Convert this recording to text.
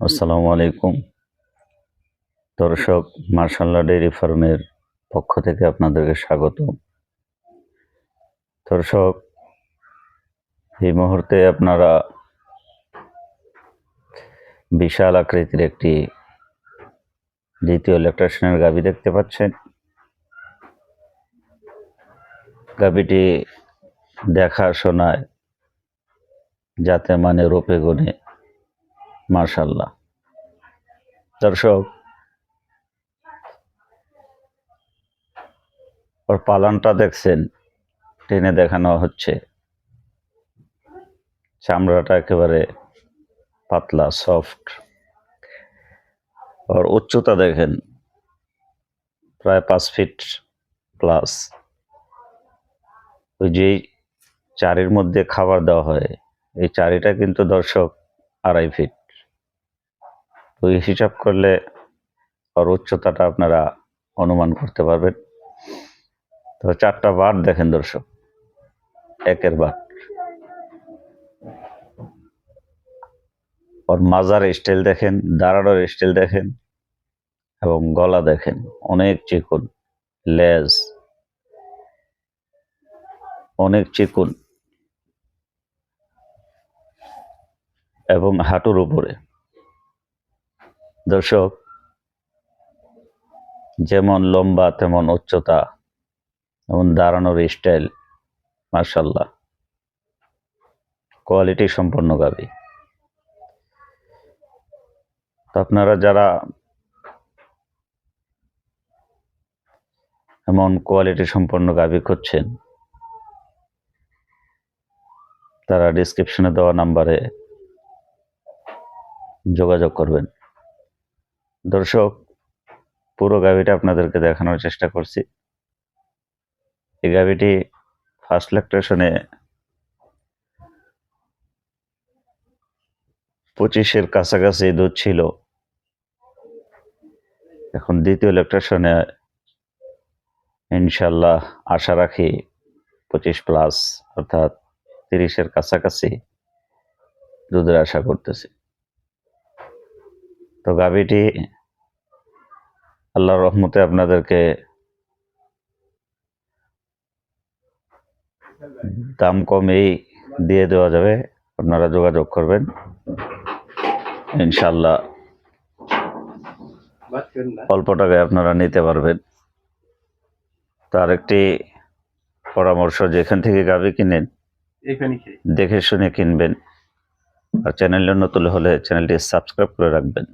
আসসালামু আলাইকুম। দর্শক, মার্শাল্লাহ ডেইরি ফার্মের পক্ষ থেকে আপনাদেরকে স্বাগত। দর্শক, এই মুহূর্তে আপনারা বিশাল আকৃতির একটি দ্বিতীয় ইলেকট্রিশিয়ানের গাবি দেখতে পাচ্ছেন। গাবিটি দেখা শোনায় যাতে মানে রূপে গুণে মার্শাল্লাহ দর্শক, ওর পালনটা দেখছেন, টেনে দেখানো হচ্ছে। চামড়াটা একেবারে পাতলা, সফট। ওর উচ্চতা দেখেন, প্রায় পাঁচ ফিট প্লাস। ওই যে চারির মধ্যে খাবার দেওয়া হয়, এই চারিটা কিন্তু দর্শক আড়াই ফিট। তো এই হিসাব করলে ওর উচ্চতাটা আপনারা অনুমান করতে পারবেন। তো চারটা বার দেখেন দর্শক, একের বার। ওর মাজার স্টাইল দেখেন, দাঁড়ানোর স্টাইল দেখেন এবং গলা দেখেন, অনেক চিকুন, লেজ, অনেক চিকুন এবং হাঁটুর উপরে। দর্শক, যেমন লম্বা, তেমন উচ্চতা এবং দাঁড়ানোর স্টাইল মার্শাল্লাহ কোয়ালিটি সম্পন্ন গাবি। তো আপনারা যারা এমন কোয়ালিটি সম্পন্ন গাবি খুঁজছেন, তারা ডিসক্রিপশনে দেওয়া নাম্বারে যোগাযোগ করবেন। দর্শক, পুরো গাভিটা আপনাদেরকে দেখানোর চেষ্টা করছি। এই গাভিটি ফার্স্ট ল্যাকটেশনে পঁচিশের কাছাকাছি দুধ ছিল। এখন দ্বিতীয় ল্যাকটেশনে ইনশাল্লাহ আশা রাখি পঁচিশ প্লাস অর্থাৎ তিরিশের কাছাকাছি দুধের আশা করতেছি। তো গাভিটি আল্লাহর রহমতে আপনাদেরকে দাম কমেই দিয়ে দেওয়া যাবে। আপনারা যোগাযোগ করবেন। ইনশাল্লাহ অল্প টাকায় আপনারা নিতে পারবেন। তার একটি পরামর্শ যেখান থেকে গাভি কিনেন দেখে শুনে কিনবেন। আর চ্যানেলে নতুন হলে চ্যানেলটি সাবস্ক্রাইব করে রাখবেন।